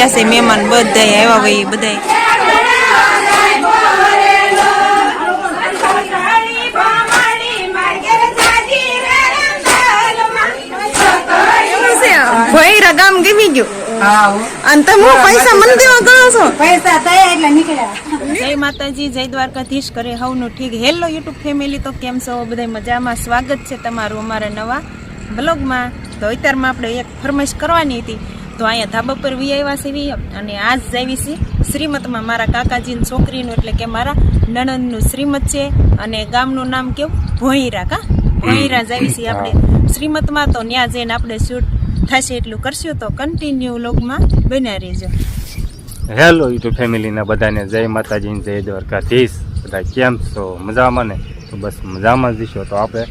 ગયા છે મહેમાન બધા આવ્યા હોય બધા ભૈરા ગામ ગમી ગયું. અને તમે પૈસા મને દેવા કરો છો? પૈસા થયા એટલે નીકળ્યા. જય માતાજી જય દ્વારકાધીશ કરે હવનું ઠીક. હેલો યુટ્યુબ ફેમિલી તો કેમ છો? બધા મજામાં? સ્વાગત છે તમારું અમારા નવા બ્લોગમાં તો અત્યારમાં આપણે એક ફરમાઈશ કરવાની હતી. તો અહીંયા ધાબા પર વી આવ્યા છે અને આજ આવી છે શ્રીમતમાં મારા કાકાજીની છોકરીનું, એટલે કે મારા નણંદનું શ્રીમત છે અને ગામનું નામ કેવું? ભોઈરા કા? ભોંયરા જ આવી છે આપણે. શ્રીમતમાં તો ત્યાં જઈને આપણે શૂટ થશે એટલું કરશું, તો કન્ટિન્યુ લોગમાં બન્યા રહેજો. હેલો યુટ્યુબ ફેમિલીના બધાને જય માતાજીની જય દ્વારકાધીશ. બધા કેમ છો? મજામાં ને? તો બસ મજામાં જ તો આપણે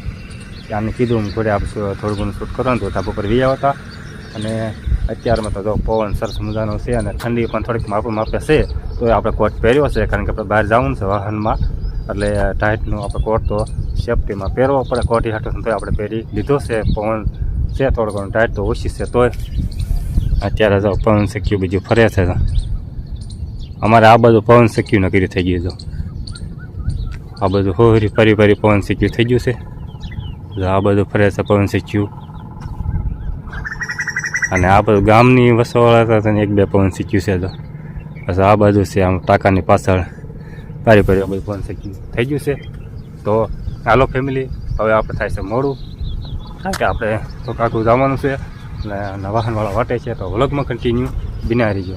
આને કીધું ઘરે આપણે થોડું ઘણું શૂટ કરો ને તો ધાબા પર વી હતા. અને અત્યારમાં તો જો પવન સરસ મજાનો છે અને ઠંડી પણ થોડીક માપે માપે છે તો આપણે કોટ પહેર્યો છે, કારણ કે આપણે બહાર જવું છે વાહનમાં. એટલે ટાઈટનું આપણે કોટ તો સેફટીમાં પહેરવો પડે, કોટી હાટો તો આપણે પહેરી લીધો છે. પવન છે થોડો ઘણો, ટાઈટ તો ઓછી છે તોય. અત્યારે જો પવન શક્યું બીજું ફરે છે અમારે આ બધું પવન શક્યું નકરી થઈ ગયું છે. આ બધું હોરી ફરી ફરી પવન શક્યું થઈ ગયું છે. આ બધું ફરે છે પવન શક્યું. અને આ બધું ગામની વસવાળા હતા એક બે પવન શીખ્યું છે તો. બસ આ બાજુ છે આમ ટાંકાની પાછળ. પારી પર બધું પવન શીખ્યું. થઈ ગયું છે? તો હાલો ફેમિલી હવે આપણે થાય છે મોડું. કારણ કે આપણે તો કાકું જવાનું છે અને વાહનવાળા વાટે છે તો વ્લોગમાં કન્ટિન્યુ બિના રહીજો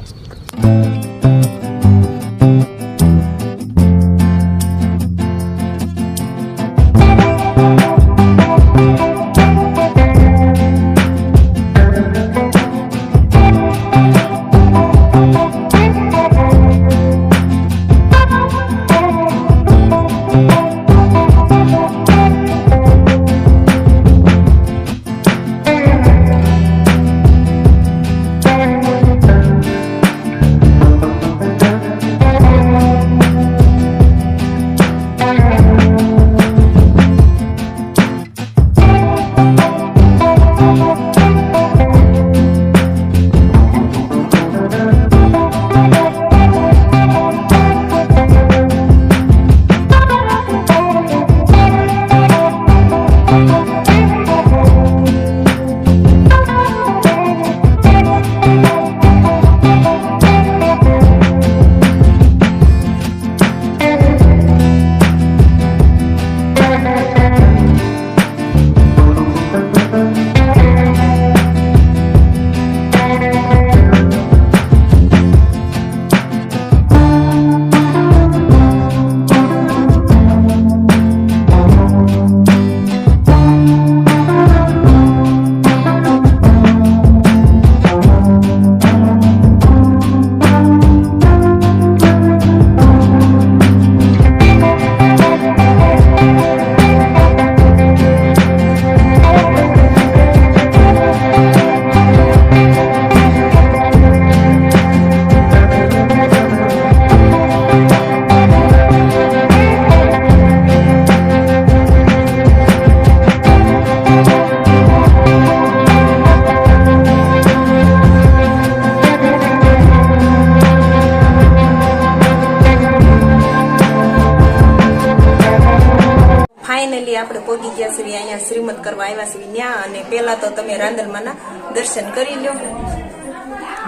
ફાઇનલી આપણે પહોંચી ગયા છીએ, અહીંયા શ્રીમદ કરવા આવ્યા છીએ ન્યા, અને પહેલા તો તમે રાંદલમાના દર્શન કરી લો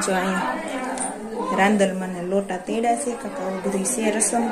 જો અહીંયા રાંદલમાના લોટા તેડા છે, કાકા બધું છે રસમ.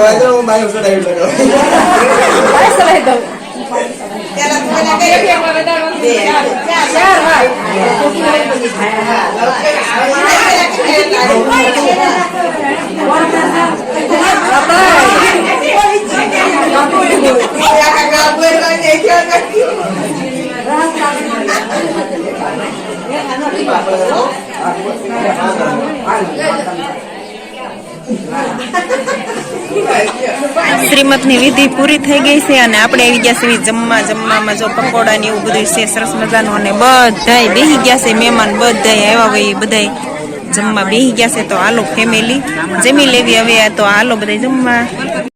बाहेर बाहेर डायव्हिट શ્રીમતની વિધિ પૂરી થઈ ગઈ છે અને આપણે આવી ગયા છે જમવા, જમવામાં જો પકોડા ને એવું બધું છે, સરસ મજાનું અને બધાય બેહી ગયા છે, મહેમાન બધાય આવ્યા હોય બધાય જમવા બેહી ગયા છે. તો આલો ફેમિલી જમી લેવી હવે તો આલો બધા જમવા.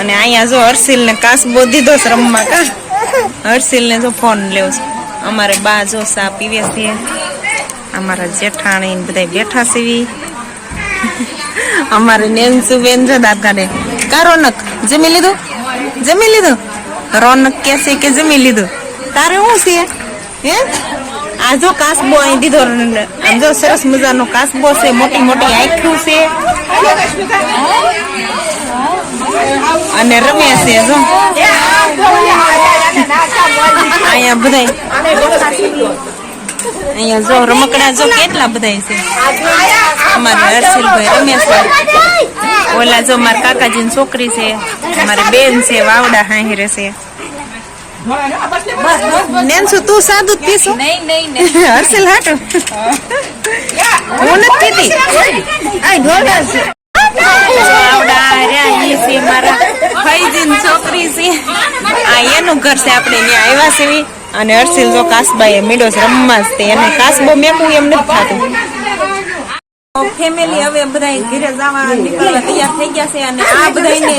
અને અહીંયા જો હર્ષિલ ને કાસબો દીધો છે રમવા કા? હર્ષિલ ને જો ફોન લેવો છે. અમારે બા જો સા પીવે છે. અમારા જેઠાણી ને બધા બેઠા સીવી અમારે નેન્સુ બેન છે દાંત કાઢે કા રોનક? જમી લીધું? જમી લીધું? રોનક કે છે કે જમી લીધું? તારે શું છે? હે? આ જો કાસબો અહીં દીધો આમ જો સરસ મજાનો કાસબો છે, મોટી મોટી આંખ્યું છે. અને રમે છે જો. અહીંયા બધાય. અહીંયા જો રમકડા જો કેટલા બધાય છે. અમારા હર્ષિલભાઈ રમે છે. ઓલા જો મારા કાકાજીની છોકરી છે, મારી બેન છે, વાવડા હાહી છે. નેન્સુ તું સાદું જ પીશું હર્ષિલ હાટુ. હું નથી પીતી આ છે છે છોકરી છે. એનું ઘર છે આપણે ત્યાં આવ્યા છે અને હર્ષિલ જો કાસબાએ મીડો છે રમવા તે. એને કાસબો મેકવું એમ નથી થતું. ફેમિલી હવે બધા ઘરે જવા નીકળવા તૈયાર થઈ ગયા છે અને આ બધાને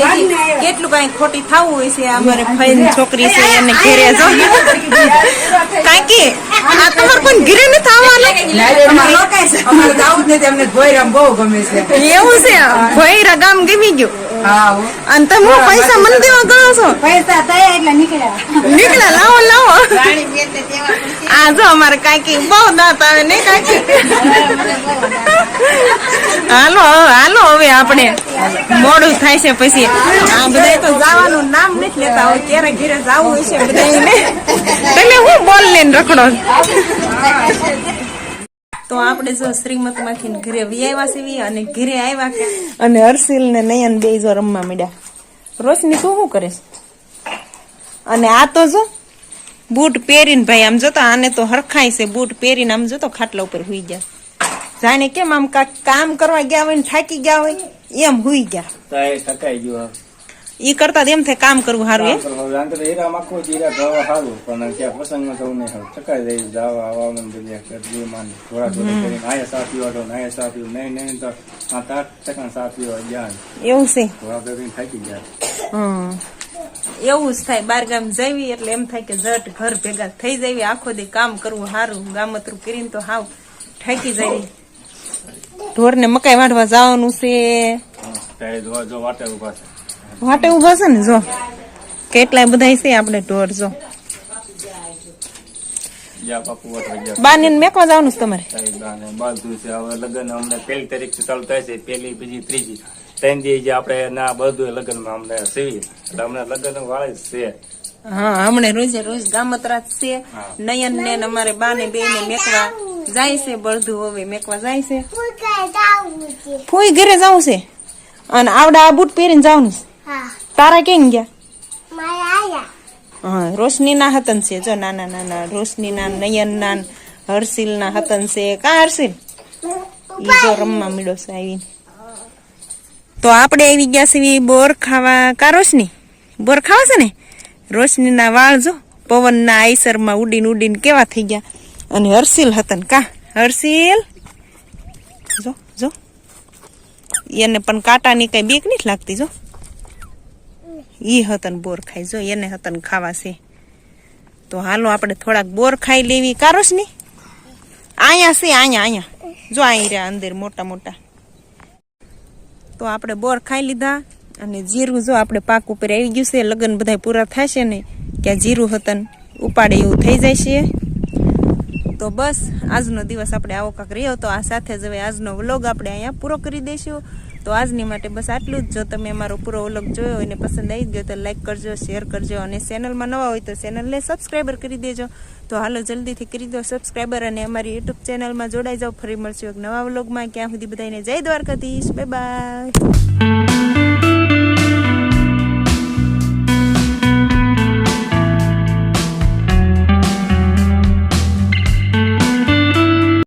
કેટલું કઈ ખોટી થવું હોય છે અમારે ફઈન છોકરી છે એને ઘરે જો. કાકી આ તમારે કોઈ ઘરે નથી છે. એવું છે ભોયરા ગામ ગમી ગયું. અને તમે પૈસા મને દેવા ગયો છો? પૈસા થયા એટલે નીકળ્યા. નીકળ્યા લાવો લાવો. આ જો અમારે કાકી બહુ દાંત આવે ને કાકી? હાલો હાલો હવે આપણે. મોડું થાય છે પછી. આ બધા તો જવાનું નામ નથી લેતા હોય ક્યારે ઘેરે જવું હોય છે બધાને એટલે હું બોલ લઈને રખડો. તો આપણે જો શ્રીમતમાંથી ઘરે વી આવ્યા સીવી અને ઘરે આવ્યા કે? અને હર્ષિલ ને નયન બે જો રમવા માંડ્યા. રોશની તું શું કરે અને આ તો જો બૂટ પહેરીને ભાઈ આમ જોતો આને તો હરખાય છે બૂટ પહેરીને આમ જોતો ખાટલા ઉપર હુઈ ગયા. જાણે કેમ આમ કામ કરવા ગયા હોય ને થાકી ગયા હોય એમ હુઈ ગયા. થકાઈ ગયો ઈ કરતા એમ થાય કામ કરવું સારું એમ એવું છે? એવું જ થાય. બાર ગામ જવી એટલે એમ થાય કે જટ ઘર ભેગા થઈ જાય આખો દે કામ કરવું સારું ગામતરું કરીને તો હાવ થાકી જાય ઢોર ને મકાઈ વાઢવા જવાનું છે. ત્યારે જોવા જો છે વાટે ઊભા છે ને જો. કેટલાય બધા છે આપણે ઢોર જો. જ્યાં બાપુ વાટવા ગયા બાને મેકવા જવાનું છે તમારે? બાંધું છે. હવે લગ્ન અમને પહેલી તારીખથી ચાલુ થાય છે પહેલી બીજી ત્રીજી. ત્રણ દી જે આપણે ના બધું લગ્નમાં અમને સીવી એટલે અમને લગ્ન વાળે છે. હા હમણે રોજે રોજ ગામત્રા છે. નયન ને અમારે બા ને બે ને મેકવા જાય છે બળધું હવે મેકવા જાય છે. ફૂઈ ઘરે જવું છે. અને આવડા આ બૂટ પહેરીને જવાનું છે. તારા કેમ ગયા? હા રોશની ના હતન છે. જો નાના નાના રોશની ના નયન ના હર્ષિલ ના હતન છે. કા હર્ષિલ? ઈ જો રમવા મળ્યો છે આવીને. તો આપણે આવી ગયા છીએ બોર ખાવા. કા રોશની? બોર ખાવા છે ને? રોશની ના વાળ જો પવનના આઈસરમાં ઉડીને ઉડીને કેવા થઈ ગયા. અને હર્ષિલ હતન કા? હર્ષિલ? જો જો. એને પણ કાંટાની કઈ બીક નથી લાગતી જો. ઈ હતન બોર ખાઈ જો, એને હતન ખાવા છે. તો હાલો આપણે થોડાક બોર ખાઈ લેવી. કારોશની? અહીંયા છે અહીંયા અહીંયા જો અહીં રહ્યા અંદર મોટા મોટા. તો આપણે બોર ખાઈ લીધા અને જીરું જો આપણે પાક ઉપર આવી ગયું છે. લગ્ન બધા પૂરા થશે ને કે જીરું હતન ઉપાડે એવું થઈ જાય છે. તો બસ, આજનો દિવસ આપણે આવો કાંક રહ્યો તો આ સાથે જ હવે આજનો વ્લોગ આપણે અહીંયા પૂરો કરી દઈશું. તો આજની માટે બસ આટલું જ. જો તમે અમારો પૂરો વ્લોગ જોયો હોય ને પસંદ આવી ગયો તો લાઇક કરજો શેર કરજો અને ચેનલમાં નવા હોય તો ચેનલને સબસ્ક્રાઈબર કરી દેજો. તો હાલો જલ્દીથી કરી દો સબસ્ક્રાઈબર અને અમારી યુટ્યુબ ચેનલમાં જોડાઈ જાઓ. ફરી મળશું એક નવા વ્લોગમાં. ક્યાં સુધી બધાને જય દ્વારકાધીશ. Bye bye